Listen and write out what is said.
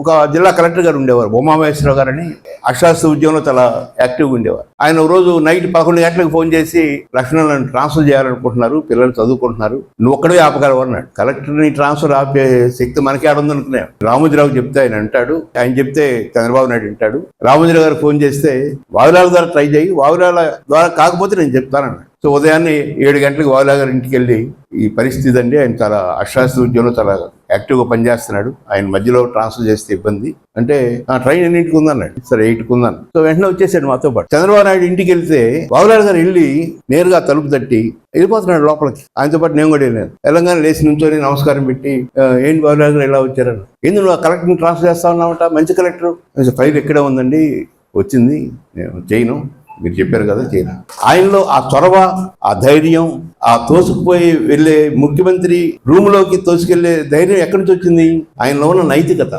ఒక జిల్లా కలెక్టర్ గారు ఉండేవారు ఉమామహేశ్వరావు గారు అని అక్షరాస్యత ఉద్యమంలో చాలా యాక్టివ్గా ఉండేవారు. ఆయన ఒక రోజు నైట్ పదకొండు గంటలకు ఫోన్ చేసి లక్షణాలను ట్రాన్స్ఫర్ చేయాలనుకుంటున్నారు పిల్లలు చదువుకుంటున్నారు నువ్వు ఒక్కడే ఆపగలవు అన్నాడు. కలెక్టర్ని ట్రాన్స్ఫర్ ఆపే శక్తి మనకే ఆడుందనుకునే రామోజీరావు చెప్తే ఆయన అంటాడు ఆయన చెప్తే చంద్రబాబు నాయుడు అంటాడు. రామోజీరావు గారు ఫోన్ చేస్తే వావిలాల ద్వారా ట్రై చేయి వావిలాల ద్వారా కాకపోతే నేను చెప్తానన్నాడు. సో ఉదయాన్నే ఏడు గంటలకు వావిలా గారి ఇంటికి వెళ్ళి ఈ పరిస్థితి అండి ఆయన చాలా అశాస్త్ర ఉద్యమంలో చాలా యాక్టివ్గా పనిచేస్తున్నాడు. ఆయన మధ్యలో ట్రాన్స్ఫర్ చేస్తే ఇబ్బంది. అంటే ఆ ట్రైన్ ఎన్నింటికి ఉందన్నాడు. సరే ఎయిట్కి ఉందన్న సో వెంటనే వచ్చేసాడు మాతో పాటు. చంద్రబాబు నాయుడు ఇంటికి వెళ్తే బాబులాల్ గారు వెళ్ళి నేరుగా తలుపు తట్టి వెళ్ళిపోతున్నాడు లోపలికి. ఆయనతో పాటు నేను కూడా వెళ్ళాను. తెలంగాణ లేచి నుంచొని నమస్కారం పెట్టి "ఆ, ఏంటి బాబులాల్ గారు ఎలా వచ్చారని? ఎందుకు నువ్వు కలెక్టర్ని ట్రాన్స్ఫర్ చేస్తా ఉన్నావట? మంచి కలెక్టర్. ఫైల్ ఎక్కడే ఉందండి? వచ్చింది. నేను చేయను. మీరు చెప్పారు కదా చేయను ఆయనలో ఆ చొరవ ఆ ధైర్యం ఆ తోసుకుపోయి వెళ్ళే ముఖ్యమంత్రి రూమ్లోకి తోసుకెళ్ళే ధైర్యం ఎక్కడి నుంచి వచ్చింది? ఆయనలో ఉన్న నైతికత.